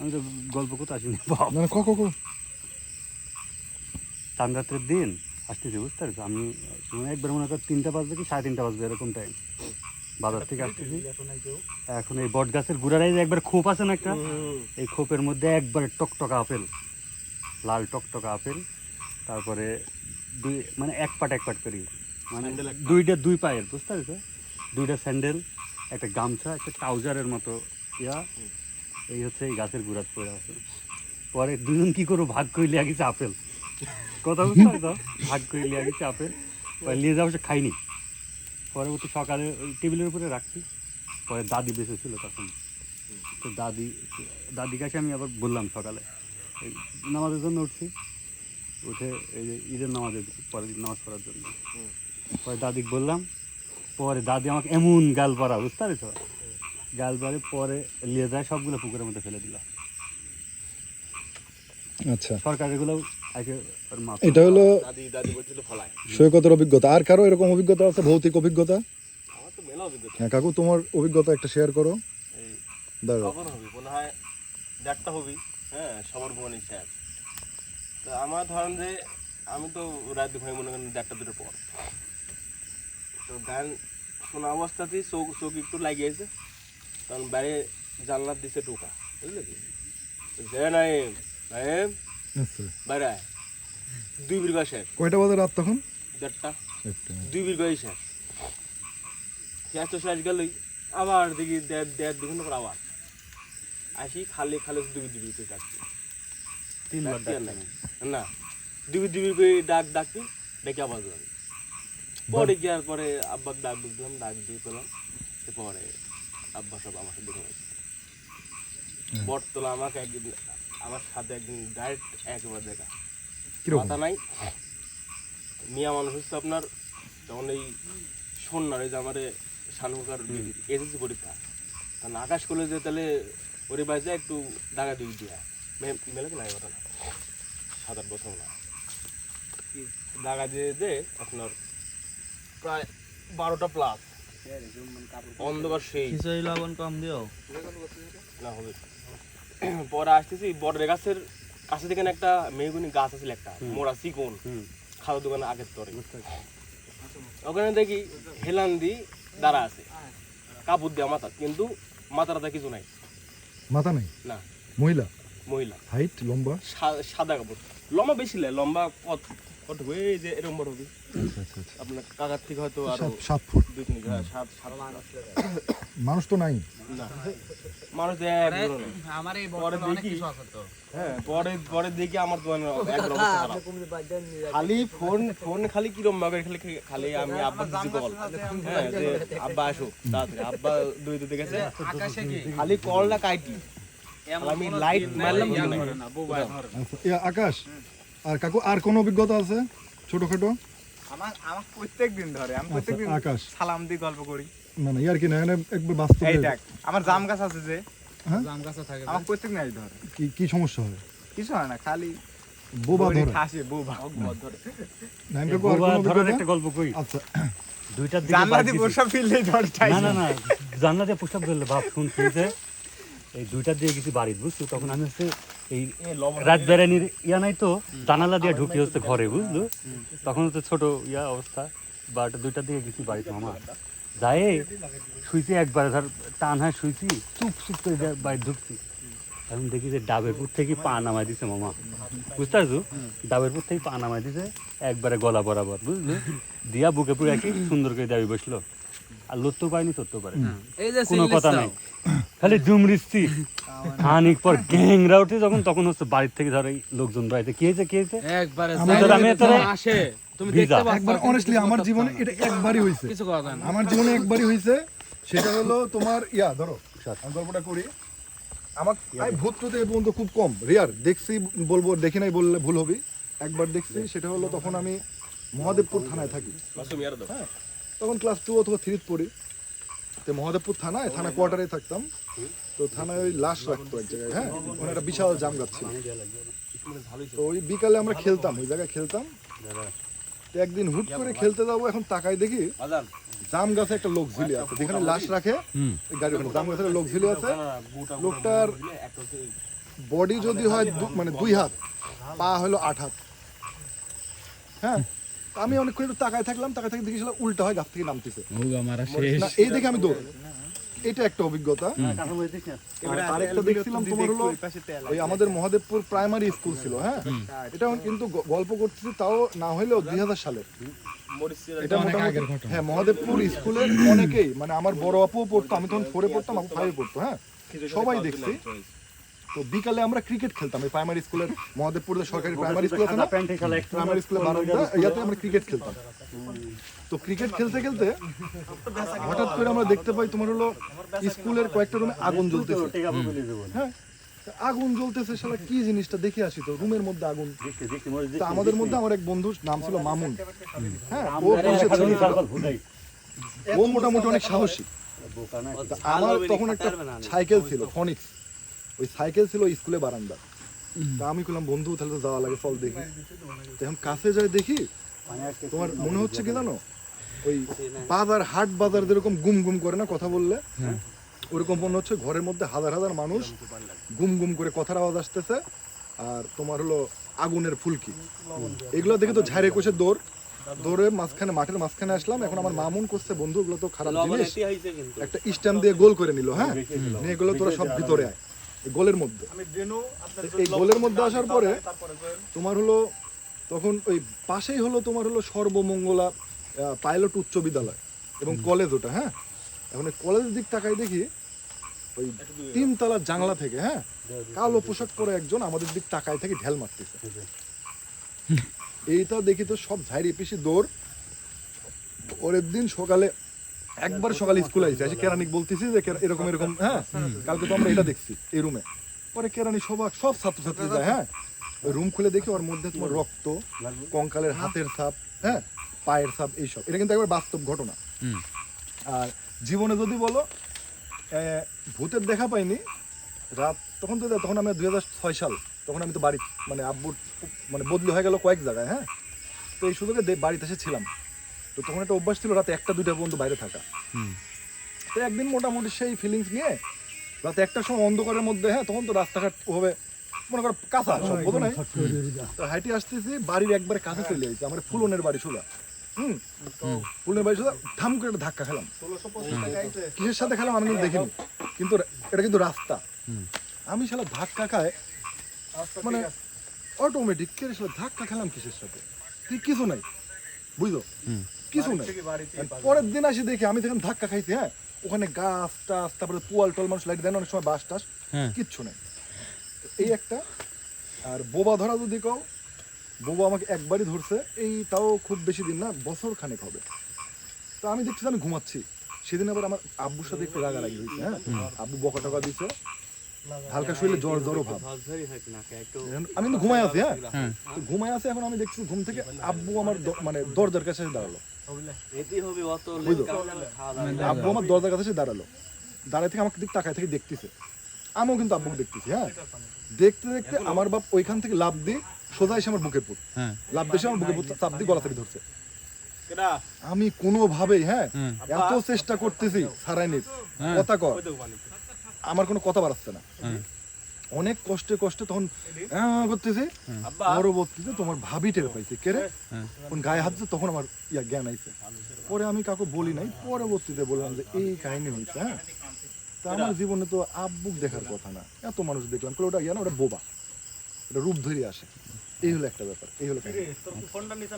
আমি তো গল্প করতে আসিনি না ক ক ক। চান রাত্রের দিন আসতেছি বুঝতে পারছ? আমি মানে একবার মনে কর তিনটা বাজবে কি সাড়ে তিনটা বাজবে এরকম টাইম বাজার থেকে আসতেছি। এখন এই বট গাছের গুড়ারাই একবার খোপ আছে না একটা এই খোপের মধ্যে একবার টকটকা আপেল লাল টকটকা আপেল তারপরে দুই মানে এক পাট এক পাট করি। মানে দুইটা দুই পায়ের বুঝতে পারছ? দুইটা স্যান্ডেল একটা গামছা একটা ট্রাউজারের মতো ইয়া। এই হচ্ছে এই গাছের গুড়াত পড়ে আছে। পরে দুজন কি করব? ভাগ করে লিয়া গেছে আপেল। কথা বুঝতে পারছ ভাগ করে লিয়া গেছে আপেল। পরে নিয়ে যাওয়া সে খাইনি। পরবর্তী সকালে ওই টেবিলের উপরে রাখছি। পরে দাদি বেঁচে ছিল তখন। তো দাদি দাদি কাছে আমি আবার বললাম সকালে। নামাজের জন্য উঠছি। উঠে এই যে ঈদের নামাজের পরে নামাজ পড়ার জন্য। পরে দাদিকে বললাম পরে দাদি আমাকে এমন গাল পরা বুঝতে পারছ? গাল পরে পরে নিয়ে যায় সবগুলো পুকুরের মধ্যে ফেলে দিল। আচ্ছা। সরকার এগুলো আগে ওর মাপ এটা হলো দাদি দাদি বলছিল ফলায়। সৈকতের অভিজ্ঞতা। আর কারও এরকম অভিজ্ঞতা আছে ভৌতিক অভিজ্ঞতা? আমার তো মেলা অভিজ্ঞতা। হ্যাঁ কাকু তোমার অভিজ্ঞতা একটা শেয়ার করো। এই হবি হয় দেড়টা হবি হ্যাঁ সবার ঘুমানি শেষ তো আমার ধরেন যে আমি তো রাত ঘুমাই মনে করেন দেড়টা দুটোর পর। তো গান শোনা অবস্থাতেই চোখ চোখ একটু লাগিয়েছে। তখন বাইরে জানলার দিছে ঢোকা বুঝলে কি? যে নাই নাইম আচ্ছা। বাইরে দুই কয়টা বাজে রাত তখন? দেড়টা। দুই শেষ। শেষ তো শেষ গেলই। আবার দেখি দেড় দেড় দুই ঘণ্টা পর আবার। আসি খালি খালি দুবি দুবি করে ডাকছি। তিনবার না দুবি দুবি করে ডাক ডাকছি। ডেকে আবার পরে গিয়ে পরে আব্বার ডাক দিলাম ডাক দিয়ে পেলাম পরে আব্বা সব আমার সাথে হয়েছে। বটতলা আমাকে একদিন আমার সাথে একদিন ডাইরেক্ট একবার দেখা। মাথা নাই। মিয়া মানুষ হচ্ছে আপনার তখন এই সন্ন্যার এই যে আমার সানুকার এসএসসি পরীক্ষা তখন আকাশ কলেজে তাহলে ওরে বাজে একটু ডাকা দিবি দিয়া। মে- মেলে কি নাই ঘটনা? সাত আট বছর না। ডাকা দিয়ে যে আপনার প্রায় বারোটা প্লাস অন্ধকার সেই। খিচুড়ি লবণ কম দিও। না হবে। পরে আসতেছি বড় গাছের কাছে থেকে একটা মেহগুনি গাছ আছে একটা মোড়া চিকন। খাওয়া দোকানে আগের তরে। ওখানে দেখি হেলান্দি দাঁড়া আছে। কাপড় দেওয়া মাথা কিন্তু মাথাটা কিছু নাই। মাথা নেই? না। মহিলা? মহিলা। হাইট লম্বা? সাদা কাপড়। লম্বা বেশি লম্বা কত? কত হবে? যে এরকম বড় হবে। আচ্ছা আচ্ছা আচ্ছা আপনার কাকার থেকে হয়তো আরও সাত সাত ফুট। দুই তিন হ্যাঁ, সাত সাত মানুষ তো নাই। না। মানুষ। আমার এই পরে দেখি- হ্যাঁ পরে পরে দেখি আমার খালি ফোন ফোন খালি কিরম ভাবে খালি খালি আমি আব্বা দিছি কল হ্যাঁ যে আব্বা আসো তাড়াতাড়ি। আব্বা দুই দুই গেছে। খালি কলটা কাটি আমি লাইট মারলাম। না। আচ্ছা আকাশ আর কাকু আর কোনো অভিজ্ঞতা আছে ছোটখাটো? আমার আমার প্রত্যেক দিন ধরে আমি প্রত্যেক দিন আচ্ছা, আকাশ। সালাম দিয়ে গল্প করি। না না ইয়ার কি না এখানে একবার বাস্তবে এই দেখ আমার জাম গাছ আছে যে জাম গাছে থাকে আমার প্রত্যেক দিন এই ধরে। কি কি সমস্যা হয়? কিছু হয় না খালি বোবা ধরে। খাসে বোবা। কাকু আর কোনো অভিজ্ঞতা? একটা গল্প কই? আচ্ছা। দুইটার দিকে জানলা দিয়ে ধর না না না জানলা দিয়ে প্রস্তাব ধরলে বাপ শুনছি যে এই দুইটার দিয়ে গেছি বাড়ি বুঝছ? তখন আমি হচ্ছে এই রাত বেড়ানির ইয়া নাই তো জানালা দিয়ে ঢুকি হচ্ছে ঘরে বুঝলো? তখন হচ্ছে ছোট ইয়া অবস্থা বাট দুইটার দিকে গেছি বাড়িতে মামা। যায় শুইছি একবার ধর টান হয় শুইছি চুপ চুপ করে বাড়ি ঢুকছি। এখন দেখি যে ডাবের পুর থেকে পা নামাই দিছে মামা। বুঝতে পারছ? ডাবের পুর থেকে পা নামাই দিছে একবারে গলা বরাবর বুঝলি? দিয়া বুকে পুরে কি সুন্দর করে দাবি বসল। আর লড়তেও পারিনি চড়তেও পারেনি এই যে কোনো কথা নাই। খালি জুমরিস্তি খানিক পর গ্যাংরা উঠে যখন তখন হচ্ছে বাড়ির থেকে ধর লোকজন বাড়িতে। কি হয়েছে কি হয়েছে? একবারে আমি যখন আসে। তুমি দেখতে পাচ্ছ একবার অনেস্টলি আমার জীবনে এটা একবারই হয়েছে। কিছু যায় না আমার জীবনে একবারই হয়েছে। সেটা হলো তোমার ইয়া ধরো আমি গল্পটা করি। আমার আমি ভূত টুতে এ পর্যন্ত খুব কম। রেয়ার দেখছি বলব দেখি নাই বললে ভুল হবে। একবার দেখছি সেটা হলো তখন আমি মহাদেবপুর থানায় থাকি। হ্যাঁ। তখন ক্লাস টু অথবা থ্রিতে পড়ি। তো মহাদেবপুর থানায়, থানা কোয়ার্টারে থাকতাম। তো থানায় ওই লাশ রাখতো এক জায়গায় হ্যাঁ? ওখানে একটা বিশাল জাম গাছ তো ওই বিকালে আমরা খেলতাম, ওই জায়গায় খেলতাম। তো একদিন হুট করে খেলতে যাব, এখন তাকাই দেখি জাম গাছে একটা লোক ঝুলে আছে। যেখানে লাশ রাখে গাড়ি ওখানে জাম গাছের লোক ঝুলে আছে। লোকটার বডি যদি হয় মানে দুই হাত, পা হলো আট হাত। হ্যাঁ? আমি অনেকক্ষণ একটু তাকায় থাকলাম তাকায় থেকে দেখি উল্টা হয় গাছ থেকে নামতেছে। এই দেখে আমি দৌড়। এটা একটা অভিজ্ঞতা। আরেকটা দেখছিলাম তোমার হলো ওই আমাদের মহাদেবপুর প্রাইমারি স্কুল ছিল হ্যাঁ? এটা কিন্তু গল্প করতেছি তাও না হলেও দুই হাজার সালের। এটা মোটামুটি হ্যাঁ মহাদেবপুর স্কুলের অনেকেই মানে আমার বড় আপুও পড়তো আমি তখন ফোরে পড়তাম আপু ফাইভে পড়তো হ্যাঁ? সবাই দেখছি। তো বিকালে আমরা ক্রিকেট খেলতাম। এই প্রাইমারি স্কুলের মহাদেবপুরের সরকারি প্রাইমারি স্কুল আছে না? প্রাইমারি স্কুলে বারান্দা ইয়াতে আমরা ক্রিকেট খেলতাম। তো ক্রিকেট খেলতে খেলতে হঠাৎ করে আমরা দেখতে পাই তোমার হলো স্কুলের কয়েকটা রুমে আগুন জ্বলতেছে। হ্যাঁ? আগুন জ্বলতেছে শালা কি জিনিসটা? দেখে আসি তো রুমের মধ্যে আগুন। আমাদের মধ্যে আমার এক বন্ধুর নাম ছিল মামুন। হ্যাঁ ও মোটামুটি অনেক সাহসী। আমার তখন একটা সাইকেল ছিল ফনিক্স ওই সাইকেল ছিল স্কুলে বারান্দা তা আমি করলাম বন্ধু তাহলে তো যাওয়া লাগে চল দেখি। এখন কাছে যাই দেখি তোমার মনে হচ্ছে কি জানো? ওই বাজার হাট বাজার যেরকম গুম গুম করে না কথা বললে ওরকম মনে হচ্ছে ঘরের মধ্যে হাজার হাজার মানুষ গুম গুম করে কথার আওয়াজ আসতেছে আর তোমার হলো আগুনের ফুলকি। এগুলো দেখে তো ঝাড়ে কষে দৌড়। দৌড়ে মাঝখানে মাঠের মাঝখানে আসলাম এখন আমার মামুন করছে বন্ধু ওগুলো তো খারাপ জিনিস। একটা স্ট্যাম্প দিয়ে গোল করে নিল হ্যাঁ? এগুলো তোরা সব ভিতরে আয়। গোলের মধ্যে। এই গোলের মধ্যে আসার পরে তোমার হলো তখন ওই পাশেই হলো তোমার হলো সর্বমঙ্গলা পাইলট উচ্চ বিদ্যালয় এবং কলেজ ওটা হ্যাঁ? এখন কলেজের দিক তাকাই দেখি ওই তিনতলার জানলা থেকে হ্যাঁ? কালো পোশাক পরে একজন আমাদের দিক তাকায় থেকে ঢেল মারতেছে। এইটা দেখি তো সব ঝাড়ি পিসি দৌড়। পরের দিন সকালে একবার সকালে স্কুল আইছে এসে কেরানিক বলতেছি যে এরকম এরকম হ্যাঁ? কালকে তো আমরা এটা দেখছি এই রুমে পরে কেরানি সবাক সব ছাত্রছাত্রী যায় হ্যাঁ রুম খুলে দেখি ওর মধ্যে তোমার রক্ত কঙ্কালের হাতের ছাপ হ্যাঁ? পায়ের ছাপ এইসব। এটা কিন্তু একবার বাস্তব ঘটনা। আর জীবনে যদি বলো আহ, ভূতের দেখা পাইনি রাত তখন তো তখন আমি দুই হাজার ছয় সাল তখন আমি তো বাড়ি মানে আব্বুর মানে বদলি হয়ে গেল কয়েক জায়গায় হ্যাঁ? তো এই সুযোগে বাড়িতে এসেছিলাম তো তখন একটা অভ্যাস ছিল রাতে একটা দুইটা পর্যন্ত বাইরে থাকা। তো একদিন মোটামুটি সেই ফিলিংস নিয়ে রাতে একটার সময় অন্ধকারের মধ্যে হ্যাঁ তখন তো রাস্তাঘাট ওভাবে মনে করো কাঁচা সব বোধ নাই? তো হাইটে আসতেছি বাড়ির একবারে কাছে চলে যাইছে আমার ফুলনের বাড়ি সোজা। হুম? ফুলনের বাড়ি সোজা ধাম করে একটা ধাক্কা খেলাম। কিসের সাথে খেলাম আমি কিন্তু দেখিনি কিন্তু এটা কিন্তু রাস্তা। আমি শালা ধাক্কা খায় মানে অটোমেটিক শালা ধাক্কা খেলাম কিসের সাথে? ঠিক কিছু নাই বুঝলো? কিছু নাই। পরের দিন আসি দেখি আমি দেখলাম ধাক্কা খাইছি হ্যাঁ? ওখানে গাছ টাছ তারপরে পোয়াল টল মানুষ লাইট দেন অনেক সময় বাস টাস কিচ্ছু নাই। এই একটা আর বোবা ধরা যদি কও বোবা আমাকে একবারই ধরছে এই তাও খুব বেশি দিন না বছর খানেক হবে। তো আমি দেখছি আমি ঘুমাচ্ছি। সেদিন আবার আমার আব্বুর সাথে একটু রাগারাগি হয়েছে হ্যাঁ? আব্বু বকা টকা দিছে হালকা শরীরে জ্বর জ্বরও ভাব। আমি কিন্তু ঘুমাই আছি হ্যাঁ? ঘুমাই আছি এখন আমি দেখছি ঘুম থেকে আব্বু আমার মানে দরজার কাছে এসে দাঁড়াল। আব্বু আমার দরজার কাছে এসে দাঁড়াল। দাঁড়ায় থেকে আমার দিক তাকায় থেকে দেখতেছে। আমিও কিন্তু আব্বুকে দেখতেছি হ্যাঁ? দেখতে দেখতে আমার বাপ ওইখান থেকে লাভ দিয়ে সোজা এসে আমার বুকের পুর লাভ দিয়ে আমার বুকের পুর চাপ দিয়ে গলা থেকে ধরছে। আমি কোনোভাবেই হ্যাঁ? এত চেষ্টা করতেছি সারাইনির কথা কর। আমার কোনো কথা বাড়াচ্ছে না। অনেক কষ্টে কষ্টে তখন করতেছি পরবর্তীতে তোমার ভাবি টের পাইছে। কে রে? তখন গায়ে হাত তখন আমার ইয়া জ্ঞান আইছে। পরে আমি কাউকে বলি নাই পরবর্তীতে বললাম যে এই কাহিনী হয়েছে হ্যাঁ। তা আমার জীবনে তো আব্বুক দেখার কথা না। এত মানুষ দেখলাম ওটা ইয়া না ওটা বোবা। এটা রূপ ধরে আসে। এই হলো একটা ব্যাপার এই হলো কাহিনী।